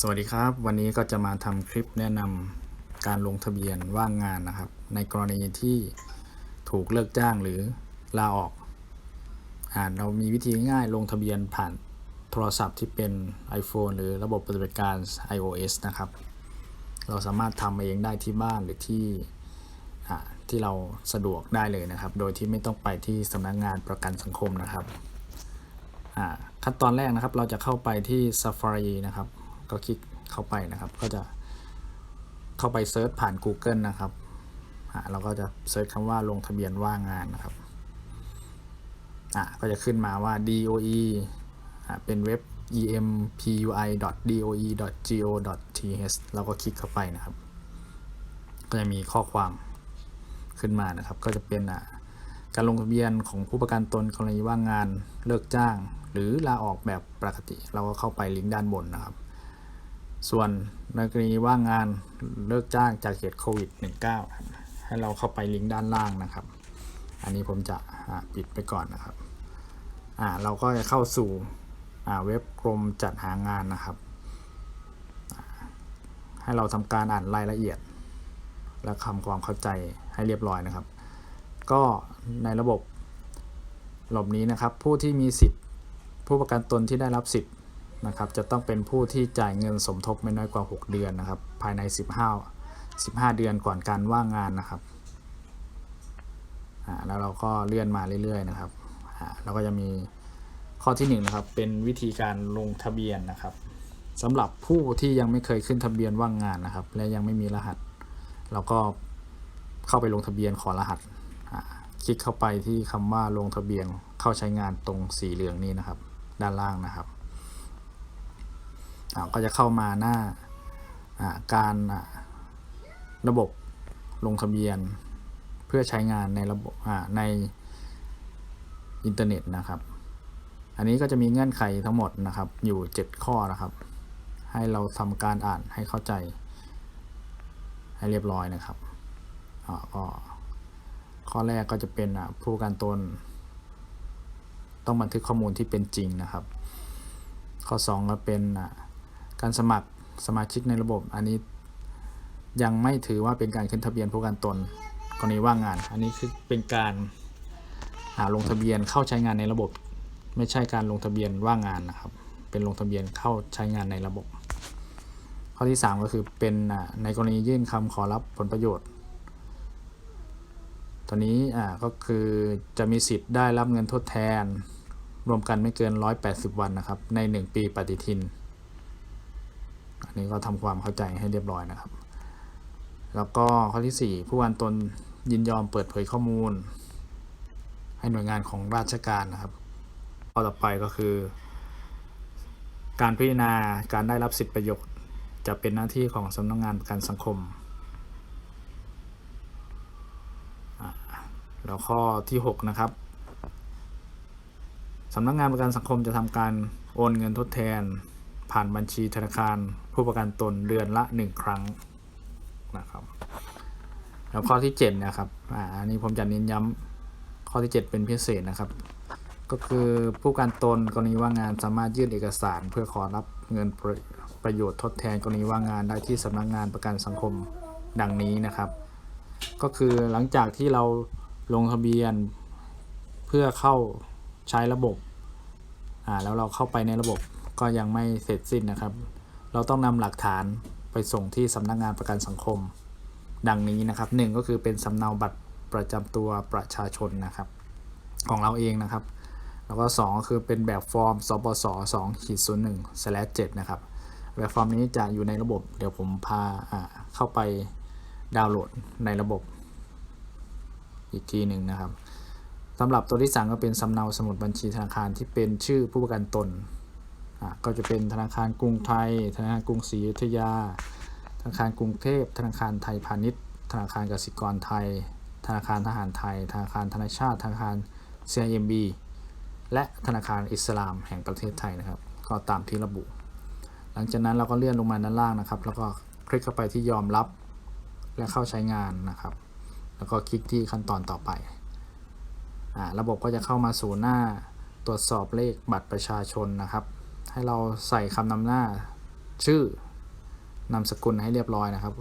สวัสดีครับ วันนี้ก็จะมาทำคลิปแนะนำการลงทะเบียนว่างงานนะครับ ในกรณีที่ถูกเลิกจ้างหรือลาออกอ่าเรามีวิธีง่ายลงทะเบียนผ่านโทรศัพท์ที่เป็น iPhone หรือระบบปฏิบัติการ iOS นะครับ เราสามารถทำเองได้ที่บ้านหรือที่อ่าที่เราสะดวกได้เลยนะครับ โดยที่ไม่ต้องไปที่สำนักงานประกันสังคมนะครับอ่าขั้นตอนแรกนะครับเราจะเข้าไปที่ Safari นะครับ ก็คลิกเข้าไปนะครับ ก็จะเข้าไปเซิร์ชผ่าน Google นะครับอ่าเราก็จะเซิร์ชคำว่าลงทะเบียนว่างงานนะครับอ่าก็จะขึ้นมาว่า DOE อ่าเป็นเว็บ empui.doe.go.th เราก็คลิกเข้าไปนะครับ ก็จะมีข้อความขึ้นมานะครับ ก็จะเป็นอ่าการลงทะเบียนของผู้ประกันตนกรณีว่างงานเลิกจ้าง หรือลาออกแบบปกติ เราก็เข้าไปลิงก์ด้านบนนะครับ ส่วนในกรณีว่างงานเลิกจ้างจากเหตุโควิด -19 ให้เราเข้าไปลิงก์ด้านล่างนะครับ อันนี้ผมจะปิดไปก่อนนะครับอ่าเราก็จะเข้าสู่เว็บกรมจัดหางานนะครับ ให้เราทำการอ่านรายละเอียด และคำความเข้าใจให้เรียบร้อยนะครับ ก็ในระบบระบบนี้นะครับ ผู้ที่มีสิทธิ์ ผู้ประกันตนที่ได้รับสิทธิ์ นะครับจะต้องเป็นผู้ที่จ่ายเงินสมทบไม่น้อยกว่า 6 เดือนนะครับ ภายใน 15 15 เดือนก่อนการว่างงานนะครับอ่าแล้วเราก็เลื่อนมาเรื่อยๆนะครับอ่าเราก็จะมีข้อที่1นงนะครับเป็นวิธีการลงทะเบียนนะครับสำหรับผู้ที่ยังไม่เคยขึ้นทะเบียนว่างงานนะครับ และยังไม่มีรหัส เราก็เข้าไปลงทะเบียนขอรหัสอ่าคลิกเข้าไปที่คำว่าลงทะเบียนเข้าใช้งานตรงสีเหลืองนี้นะครับ ด้านล่างนะครับ ก็จะเข้ามาหน้าการระบบลงทะเบียน เพื่อใช้งานในระบบในอินเทอร์เน็ตนะครับ อันนี้ก็จะมีเงื่อนไขทั้งหมดนะครับ อยู่ 7 ข้อนะครับ ให้เราทำการอ่านให้เข้าใจ ให้เรียบร้อยนะครับก็ข้อแรกก็จะเป็นผู้ประกันตน ต้องบันทึกข้อมูลที่เป็นจริงนะครับ ข้อ 2 ก็เป็น การสมัครสมาชิกในระบบ อันนี้ยังไม่ถือว่าเป็นการขึ้นทะเบียนผู้กันตนกรณีว่างงาน อันนี้คือเป็นการหาลงทะเบียนเข้าใช้งานในระบบ ไม่ใช่การลงทะเบียนว่างงานนะครับ เป็นลงทะเบียนเข้าใช้งานในระบบ ข้อที่ 3 ก็คือเป็นอ่าในกรณียื่นคำขอรับผลประโยชน์ตอนนี้อ่าก็คือจะมีสิทธิ์ได้รับเงินทดแทน รวมกันไม่เกิน 180 วันนะครับ ใน 1 ปีปฏิทิน นนี้ก็ทำความเข้าใจให้เรียบร้อยนะครับ แล้วก็ข้อที่ 4 ผู้วันตนยินยอมเปิดเผยข้อมูล ให้หน่วยงานของราชการนะครับข้อต่อไปก็คือ การพิจารณาการได้รับสิทธิประโยชน์ จะเป็นหน้าที่ของสำนักงานประกันสังคมแล้วข้อที่ 6 นะครับสำนักงานประกันสังคมจะทำการโอนเงินทดแทน ผ่านบัญชีธนาคารผู้ประกันตนเดือนละ 1 ครั้งนะครับแล้วข้อที่7นะครับอ่าอันนี้ผมจะเน้นย้ำข้อที่ 7 เป็นพิเศษนะครับ ก็คือผู้ประกันตนกรณีว่างงานสามารถยื่นเอกสาร เพื่อขอรับเงินประประโยชน์ทดแทนกรณีว่างงานได้ที่สำนักงานประกันสังคมดังนี้นะครับ ก็คือหลังจากที่เราลงทะเบียนเพื่อเข้าใช้ระบบอ่าแล้วเราเข้าไปในระบบ ก็ยังไม่เสร็จสิ้นนะครับ เราต้องนำหลักฐานไปส่งที่สำนักงานประกันสังคม ดังนี้นะครับหนึ่งก็คือเป็นสำเนาบัตรประจำตัวประชาชนนะครับ ของเราเองนะครับ แล้วก็ 2 ก็คือเป็นแบบฟอร์มสปส2ขีด0 1 7นะครับ แบบฟอร์มนี้จะอยู่ในระบบ เดี๋ยวผมพาเข้าไปดาวน์โหลดในระบบอีกทีหนึ่งนะครับสำหรับตัวที่3ก็เป็นสำเนาสมุดบัญชีธนาคารที่เป็นชื่อผู้ประกันตน ก็จะเป็นธนาคารกรุงไทย ธนาคารกรุงศรีอยุธยา ธนาคารกรุงเทพ ธนาคารไทยพาณิชย์ ธนาคารกสิกรไทย ธนาคารทหารไทย ธนาคารธนาชาติ ธนาคาร CIMB และธนาคารอิสลามแห่งประเทศไทยนะครับ ก็ตามที่ระบุ หลังจากนั้นเราก็เลื่อนลงมาด้านล่างนะครับ แล้วก็คลิกเข้าไปที่ยอมรับ และเข้าใช้งานนะครับ แล้วก็คลิกที่ขั้นตอนต่อไปอ่าระบบก็จะเข้ามาสู่หน้าตรวจสอบเลขบัตรประชาชนนะครับ ให้เราใส่คำนำหน้าชื่อนามสกุลให้เรียบร้อยนะครับ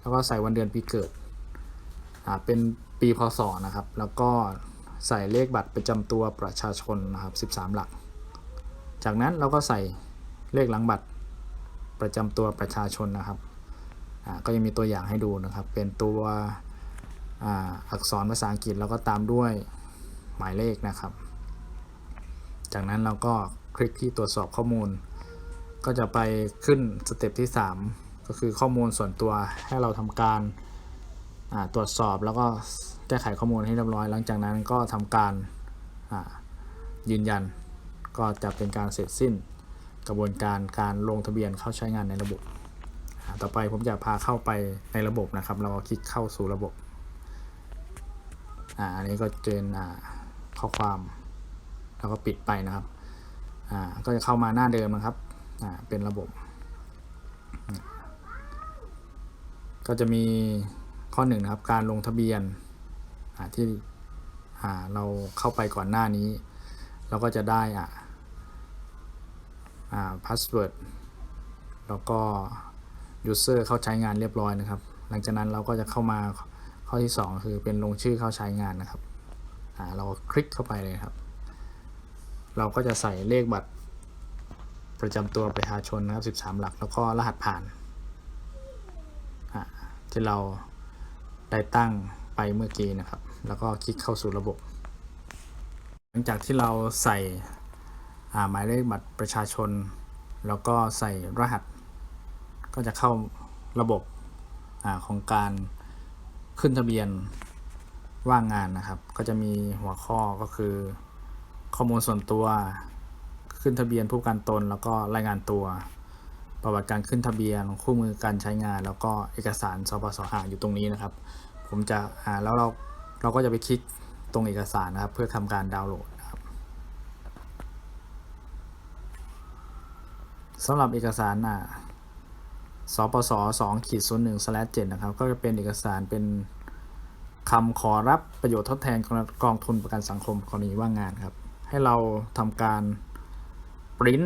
แล้วก็ใส่วันเดือนปีเกิดเป็นปีพศนะครับ แล้วก็ใส่เลขบัตรประจำตัวประชาชนนะครับ 13 หลัก จากนั้นเราก็ใส่เลขหลังบัตรประจำตัวประชาชนนะครับ ก็ยังมีตัวอย่างให้ดูนะครับ เป็นตัวออักษรภาษาอังกฤษแล้วก็ตามด้วยหมายเลขนะครับ จากนั้นเราก็ คลิกที่ตรวจสอบข้อมูล ก็จะไปขึ้นสเต็ปที่ 3 ก็คือข้อมูลส่วนตัวให้เราทำการตรวจสอบแล้วก็แก้ไขข้อมูลให้เรียบร้อย หลังจากนั้นก็ทำการยืนยัน ก็จะเป็นการเสร็จสิ้นกระบวนการการลงทะเบียนเข้าใช้งานในระบบ ต่อไปผมจะพาเข้าไปในระบบนะครับ เราก็คลิกเข้าสู่ระบบอ่าอันนี้ก็เจนอ่าข้อความ แล้วก็ปิดไปนะครับ อ่าก็จะเข้ามาหน้าเดิมนะครับอ่าเป็นระบบ ก็จะมีข้อหนึ่งนะครับ การลงทะเบียนที่เราเข้าไปก่อนหน้านี้ เราก็จะได้อ่าอ่าพาสเวิร์ดแล้วก็ user เข้าใช้งานเรียบร้อยนะครับ หลังจากนั้นเราก็จะเข้ามาข้อที่ 2 คือเป็นลงชื่อเข้าใช้งานนะครับเราคลิกเข้าไปเลยครับ เราก็จะใส่เลขบัตรประจำตัวประชาชนนะครับ 13 หลัก แล้วก็รหัสผ่านที่เราได้ตั้งไปเมื่อกี้นะครับ แล้วก็คลิกเข้าสู่ระบบ หลังจากที่เราใส่หมายเลขบัตรประชาชน แล้วก็ใส่รหัส ก็จะเข้าระบบอของการขึ้นทะเบียนว่างงานนะครับ ก็จะมีหัวข้อก็คือ ข้อมูลส่วนตัว ขึ้นทะเบียนผู้ประกันตน แล้วก็รายงานตัว ประวัติการขึ้นทะเบียน คู่มือการใช้งาน แล้วก็เอกสารสปสอ่าอยู่ตรงนี้นะครับ ผมจะอ่าแล้วเราเราก็จะไปคลิกตรงเอกสารนะครับ เพื่อทำการดาวน์โหลดนะครับสำหรับเอกสารอ่าสปส2ขีด01 7นะครับ ก็จะเป็นเอกสารเป็นคำขอรับประโยชน์ทดแทนกองทุนประกันสังคมกรณีว่างงานครับ ให้เราทำการปริ้น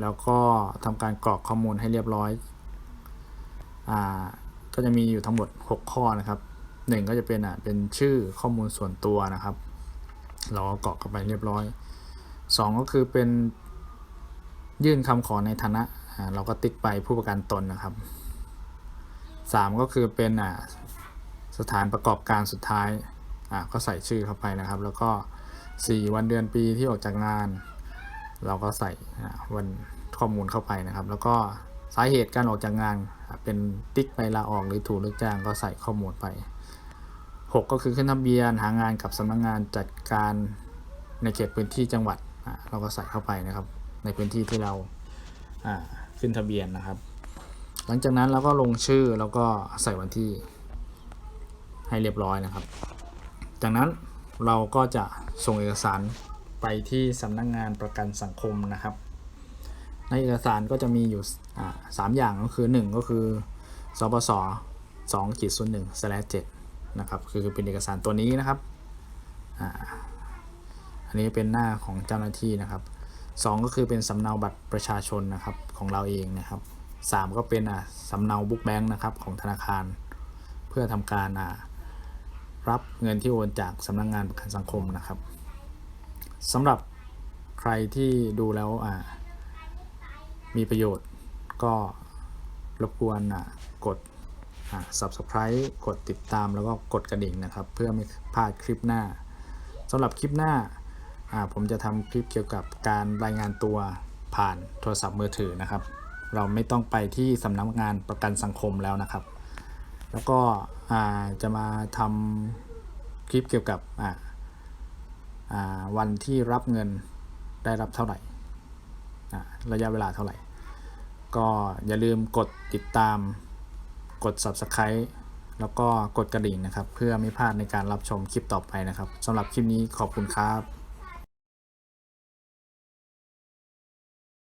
แล้วก็ทำการกรอกข้อมูลให้เรียบร้อยอ่าก็จะมีอยู่ทั้งหมด 6 ข้อนะครับหนึ่งก็จะเป็นอะเป็นชื่อข้อมูลส่วนตัวนะครับ เราก็กรอกเข้าไปเรียบร้อย 2 ก็คือเป็นยื่นคำขอในฐานะอ่าเราก็ติ๊กไปผู้ประกันตนนะครับ 3 ก็คือเป็นอ่าสถานประกอบการสุดท้ายอ่าก็ใส่ชื่อเข้าไปนะครับ แล้วก็ 4 วันเดือนปีที่ออกจากงาน เราก็ใส่วันข้อมูลเข้าไปนะครับ แล้วก็สาเหตุการออกจากงานเป็นติ๊กไปลาออกหรือถูกเลิกจ้างก็ใส่ข้อมูลไป 6 ก็คือขึ้นทะเบียนหางานกับสำนักงงานจัดการในเขตพื้นที่จังหวัดเราก็ใส่เข้าไปนะครับ ในพื้นที่ที่เราขึ้นทะเบียนนะครับ หลังจากนั้นเราก็ลงชื่อแล้วก็ใส่วันที่ให้เรียบร้อยนะครับ จากนั้น เราก็จะส่งเอกสารไปที่สำนักงงานประกันสังคมนะครับ ในเอกสารก็จะมีอยู่สามอย่างก็คือ 1 ก็คือสปส2ขีดศูนย์หนึ่งสแลเจ็ดนะครับคือเป็นเอกสารตัวนี้นะครับออันนี้เป็นหน้าของเจ้าหน้าที่นะครับ 2 ก็คือเป็นสำเนาบัตรประชาชนนะครับของเราเองนะครับ 3 ก็เป็นอ่าสำเนาบุ๊กแบงค์นะครับของธนาคาร เพื่อทำการอ่า รับเงินที่โอนจากสำนักงงานประกันสังคมนะครับสำหรับใครที่ดูแล้วมีประโยชน์ก็รบกวนกด subscribe กดติดตามแล้วก็กดกระดิ่งนะครับ เพื่อไม่พลาดคลิปหน้าสำหรับคลิปหน้าอ่าผมจะทำคลิปเกี่ยวกับการรายงานตัวผ่านโทรศัพท์มือถือนะครับ เราไม่ต้องไปที่สำนักงานประกันสังคมแล้วนะครับ แล้วก็จะมาทำคลิปเกี่ยวกับวันที่รับเงินได้รับเท่าไหร่ระยะเวลาเท่าไหร่ ก็อย่าลืมกดติดตามกด subscribe แล้วก็กดกระดิ่งนะครับ เพื่อไม่พลาดในการรับชมคลิปต่อไปนะครับสำหรับคลิปนี้ขอบคุณครับ